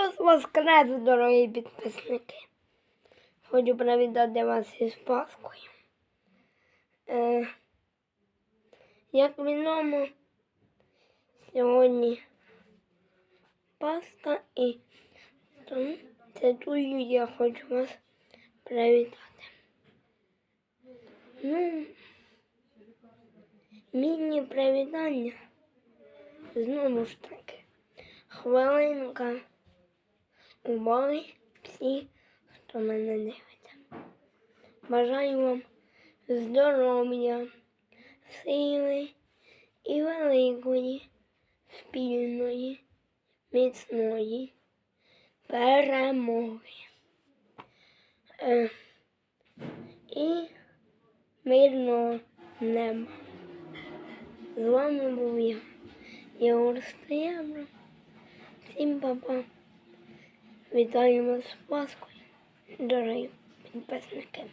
Христос Воскрес, дорогі підписники. Хочу привітати вас із Пасхою. Е, як відомо, сьогодні Пасха і тому це тую я хочу вас привітати. Ну, міні привітання. Знову ж таки, хвилинка уваги всі, хто мене дивиться. Бажаю вам здоров'я, сили і великої, спільної, міцної перемоги. Е, і мирного неба. З вами був я, Єгор Стоябра. Всім папа. Вітаю вас з Пасхою, дорогі підписники.